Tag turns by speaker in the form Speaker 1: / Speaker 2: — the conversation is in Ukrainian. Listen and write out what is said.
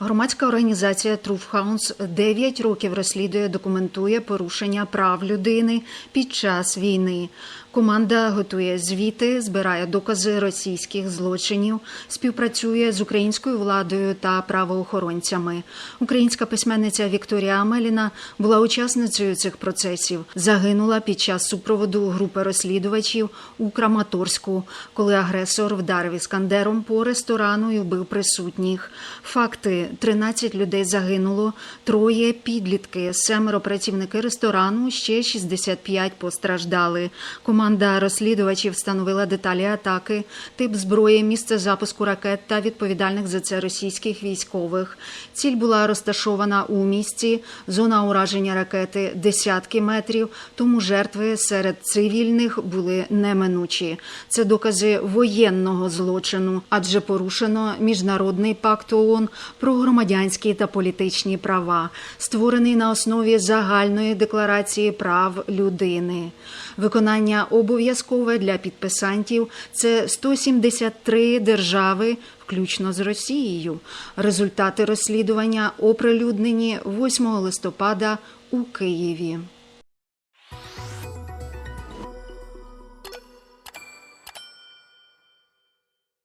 Speaker 1: Громадська організація Truth Hounds 9 років розслідує, документує порушення прав людини під час війни. Команда готує звіти, збирає докази російських злочинів, співпрацює з українською владою та правоохоронцями. Українська письменниця Вікторія Амеліна була учасницею цих процесів. Загинула під час супроводу групи розслідувачів у Краматорську, коли агресор вдарив іскандером по ресторану і вбив присутніх. Факти: 13 людей загинуло, троє підлітки, семеро працівники ресторану, ще 65 постраждали. Команда розслідувачів встановила деталі атаки, тип зброї, місце запуску ракет та відповідальних за це російських військових. Ціль була розташована у місті, зона ураження ракети десятки метрів, тому жертви серед цивільних були неминучі. Це докази воєнного злочину, адже порушено міжнародний пакт ООН про громадянські та політичні права, створений на основі загальної декларації прав людини. Виконання обов'язкове для підписантів це 173 держави, включно з Росією. Результати розслідування оприлюднені 8 листопада у Києві.